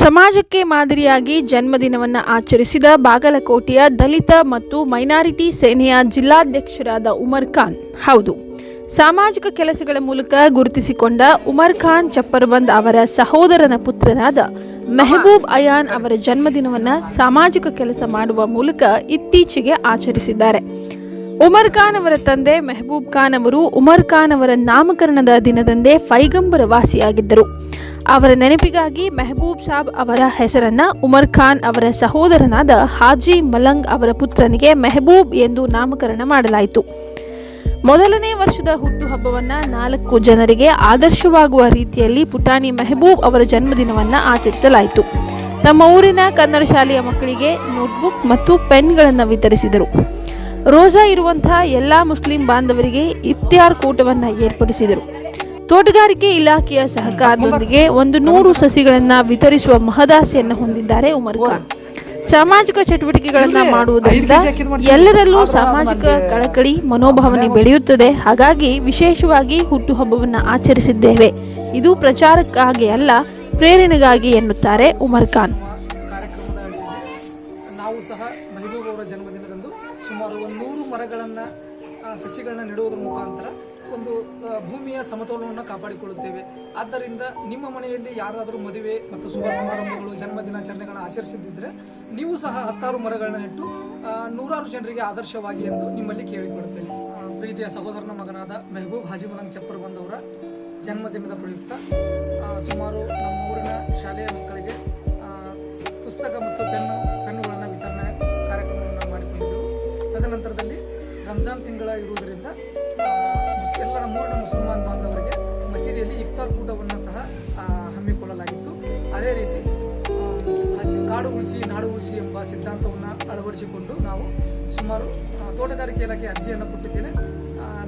ಸಮಾಜಕ್ಕೆ ಮಾದರಿಯಾಗಿ ಜನ್ಮದಿನವನ್ನು ಆಚರಿಸಿದ ಬಾಗಲಕೋಟೆಯ ದಲಿತ ಮತ್ತು ಮೈನಾರಿಟಿ ಸೇನೆಯ ಜಿಲ್ಲಾಧ್ಯಕ್ಷರಾದ ಉಮರ್ ಖಾನ್. ಹೌದು, ಸಾಮಾಜಿಕ ಕೆಲಸಗಳ ಮೂಲಕ ಗುರುತಿಸಿಕೊಂಡ ಉಮರ್ ಖಾನ್ ಚಪ್ಪರ್ಬಂದ್ ಅವರ ಸಹೋದರನ ಪುತ್ರನಾದ ಮೆಹಬೂಬ್ ಅಯಾನ್ ಅವರ ಜನ್ಮದಿನವನ್ನು ಸಾಮಾಜಿಕ ಕೆಲಸ ಮಾಡುವ ಮೂಲಕ ಇತ್ತೀಚೆಗೆ ಆಚರಿಸಿದ್ದಾರೆ. ಉಮರ್ ಖಾನ್ ಅವರ ತಂದೆ ಮೆಹಬೂಬ್ ಖಾನ್ ಅವರು ಉಮರ್ ಖಾನ್ ಅವರ ನಾಮಕರಣದ ದಿನದಂದೇ ಫೈಗಂಬರ ವಾಸಿಯಾಗಿದ್ದರು ಅವರ ನೆನಪಿಗಾಗಿ ಮೆಹಬೂಬ್ ಸಾಬ್ ಅವರ ಹೆಸರನ್ನು ಉಮರ್ ಖಾನ್ ಅವರ ಸಹೋದರನಾದ ಹಾಜಿ ಮಲಂಗ್ ಅವರ ಪುತ್ರನಿಗೆ ಮೆಹಬೂಬ್ ಎಂದು ನಾಮಕರಣ ಮಾಡಲಾಯಿತು. ಮೊದಲನೇ ವರ್ಷದ ಹುಟ್ಟುಹಬ್ಬವನ್ನು ನಾಲ್ಕು ಜನರಿಗೆ ಆದರ್ಶವಾಗುವ ರೀತಿಯಲ್ಲಿ ಪುಟಾಣಿ ಮೆಹಬೂಬ್ ಅವರ ಜನ್ಮದಿನವನ್ನ ಆಚರಿಸಲಾಯಿತು. ತಮ್ಮ ಊರಿನ ಕನ್ನಡ ಶಾಲೆಯ ಮಕ್ಕಳಿಗೆ ನೋಟ್ಬುಕ್ ಮತ್ತು ಪೆನ್ಗಳನ್ನು ವಿತರಿಸಿದರು. ರೋಜಾ ಇರುವಂತಹ ಎಲ್ಲ ಮುಸ್ಲಿಂ ಬಾಂಧವರಿಗೆ ಇಫ್ತಿಯಾರ್ ಕೂಟವನ್ನು ಏರ್ಪಡಿಸಿದರು. ತೋಟಗಾರಿಕೆ ಇಲಾಖೆಯ ಸಹಕಾರದೊಂದಿಗೆ ಒಂದು ನೂರು ಸಸಿಗಳನ್ನು ವಿತರಿಸುವ ಮಹದಾಸೆಯನ್ನು ಹೊಂದಿದ್ದಾರೆ ಉಮರ್ ಖಾನ್. ಸಾಮಾಜಿಕ ಚಟುವಟಿಕೆಗಳನ್ನು ಮಾಡುವುದರಿಂದ ಎಲ್ಲರಲ್ಲೂ ಸಾಮಾಜಿಕ ಕಳಕಳಿ ಮನೋಭಾವನೆ ಬೆಳೆಯುತ್ತದೆ. ಹಾಗಾಗಿ ವಿಶೇಷವಾಗಿ ಹುಟ್ಟುಹಬ್ಬವನ್ನು ಆಚರಿಸಿದ್ದೇವೆ. ಇದು ಪ್ರಚಾರಕ್ಕಾಗಿ ಅಲ್ಲ ಪ್ರೇರಣೆಗಾಗಿ ಎನ್ನುತ್ತಾರೆ ಉಮರ್ ಖಾನ್. ನಾವು ಸಹ ಮಹಬೂಬ್ ಅವರ ಜನ್ಮದಿನದಂದು ಸುಮಾರು ಒಂದು ನೂರು ಮರಗಳನ್ನು ಸಸಿಗಳನ್ನ ನೆಡುವುದರ ಮುಖಾಂತರ ಒಂದು ಭೂಮಿಯ ಸಮತೋಲನವನ್ನು ಕಾಪಾಡಿಕೊಳ್ಳುತ್ತೇವೆ. ಆದ್ದರಿಂದ ನಿಮ್ಮ ಮನೆಯಲ್ಲಿ ಯಾರಾದರೂ ಮದುವೆ ಮತ್ತು ಶುಭ ಸಮಾರಂಭಗಳು, ಜನ್ಮದಿನಾಚರಣೆಗಳನ್ನು ಆಚರಿಸಿದ್ದಿದ್ರೆ ನೀವು ಸಹ ಹತ್ತಾರು ಮರಗಳನ್ನ ನೆಟ್ಟು ನೂರಾರು ಜನರಿಗೆ ಆದರ್ಶವಾಗಿ ಎಂದು ನಿಮ್ಮಲ್ಲಿ ಕೇಳಿಕೊಡುತ್ತೇನೆ ಪ್ರೀತಿಯ ಸಹೋದರನ ಮಗನಾದ ಮೆಹಬೂಬ್ ಹಾಜಿ ಮಲಂಗ್ ಚಪ್ಪರ್ ಬಂದವರ ಜನ್ಮದಿನದ ಪ್ರಯುಕ್ತ ಸುಮಾರು ನಮ್ಮ ಊರಿನ ಶಾಲೆಯ ಮಕ್ಕಳಿಗೆ ಪುಸ್ತಕ ಮತ್ತು ತದನಂತರದಲ್ಲಿ ರಂಜಾನ್ ತಿಂಗಳ ಇರುವುದರಿಂದ ಎಲ್ಲ ಮೂರ್ಣ ಮುಸಲ್ಮಾನ್ ಬಾಂಧವರಿಗೆ ಮಸೀದಿಯಲ್ಲಿ ಇಫ್ತಾರ್ ಕೂಟವನ್ನು ಸಹ ಹಮ್ಮಿಕೊಳ್ಳಲಾಗಿತ್ತು. ಅದೇ ರೀತಿ ಹಸಿ- ಕಾಡು ಉಳಿಸಿ ನಾಡು ಉಳಿಸಿ ಎಂಬ ಸಿದ್ಧಾಂತವನ್ನು ಅಳವಡಿಸಿಕೊಂಡು ನಾವು ಸುಮಾರು ತೋಟಗಾರಿಕೆ ಇಲಾಖೆ ಅರ್ಜಿಯನ್ನು ಕೊಟ್ಟಿದ್ದೇನೆ.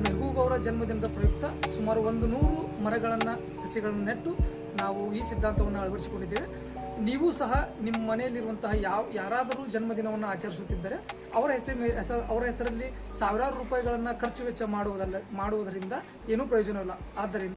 ಮೆಹಬೂಬ್ ಅವರ ಜನ್ಮದಿನದ ಪ್ರಯುಕ್ತ ಸುಮಾರು ಒಂದು ನೂರು ಮರಗಳನ್ನು, ಸಸಿಗಳನ್ನು ನೆಟ್ಟು ನಾವು ಈ ಸಿದ್ಧಾಂತವನ್ನು ಅಳವಡಿಸಿಕೊಂಡಿದ್ದೇವೆ. ನೀವು ಸಹ ನಿಮ್ಮ ಮನೆಯಲ್ಲಿರುವಂತಹ ಯಾವ, ಯಾರಾದರೂ ಜನ್ಮದಿನವನ್ನು ಆಚರಿಸುತ್ತಿದ್ದರೆ ಅವರ ಹೆಸರು ಅವರ ಹೆಸರಲ್ಲಿ ಸಾವಿರಾರು ರೂಪಾಯಿಗಳನ್ನು ಖರ್ಚು ವೆಚ್ಚ ಮಾಡುವುದಲ್ಲ, ಮಾಡುವುದರಿಂದ ಏನೂ ಪ್ರಯೋಜನವಿಲ್ಲ. ಆದ್ದರಿಂದ